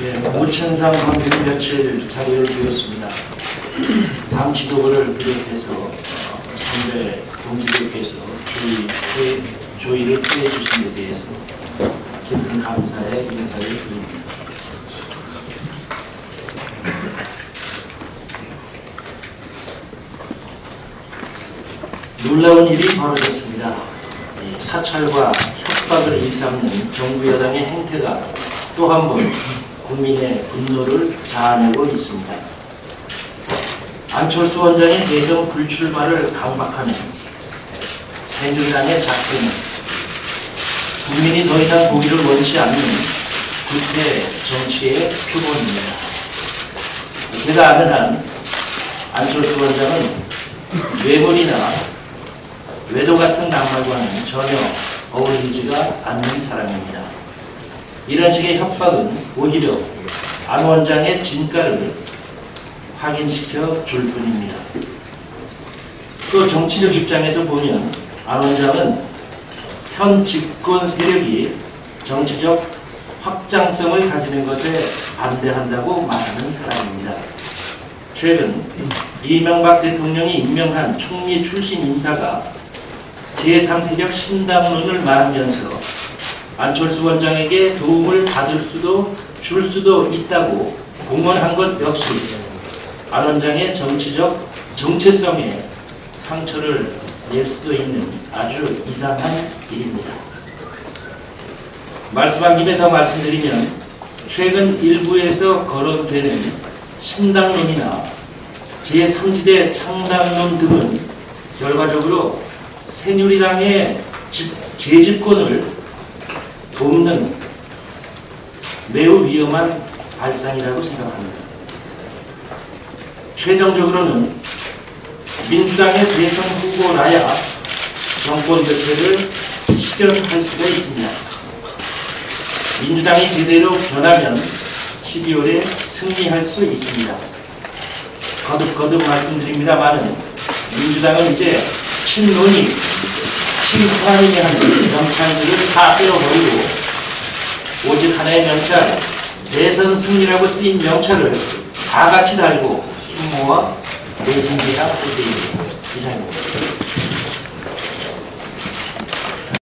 네, 오천상 관계는 며칠 자료를 드렸습니다. 당 지도부를 비롯해서 어, 선배 동지들께서 조의, 회- 조의를 피해 주신 데 대해서 깊은 감사의 인사를 드립니다. 놀라운 일이 벌어졌습니다. 이 사찰과 협박을 일삼는 정부 여당의 행태가 또 한 번 국민의 분노를 자아내고 있습니다. 안철수 원장의 대선 불출마를 강박하는 새누리당의 작태는 국민이 더 이상 보기를 원치 않는 구태 정치의 표본입니다. 제가 아는 한 안철수 원장은 외모이나 외도 같은 낭만과는 전혀 어울리지가 않는 사람입니다. 이런 식의 협박은 오히려 안 원장의 진가를 확인시켜 줄 뿐입니다. 또 정치적 입장에서 보면 안 원장은 현 집권 세력이 정치적 확장성을 가지는 것에 반대한다고 말하는 사람입니다. 최근 이명박 대통령이 임명한 총리 출신 인사가 제3세력 신당론을 말하면서 안철수 원장에게 도움을 받을 수도 줄 수도 있다고 공언한 것 역시 안 원장의 정치적 정체성에 상처를 낼 수도 있는 아주 이상한 일입니다. 말씀한 김에 더 말씀드리면 최근 일부에서 거론되는 신당론이나 제3지대 창당론 등은 결과적으로 새누리당의 집- 재집권을 돕는 매우 위험한 발상이라고 생각합니다. 최종적으로는 민주당의 대선 후보라야 정권 교체를 실현할 수가 있습니다. 민주당이 제대로 변하면 12월에 승리할 수 있습니다. 거듭거듭 말씀드립니다만은 민주당은 이제 친논이, 친환인이 하는 명찰들을 다 빼어버리고 오직 하나의 명찰, 대선 승리라고 쓰인 명찰을 다 같이 달고 힘모아 내진제가 될 때입니다. 이상입니다.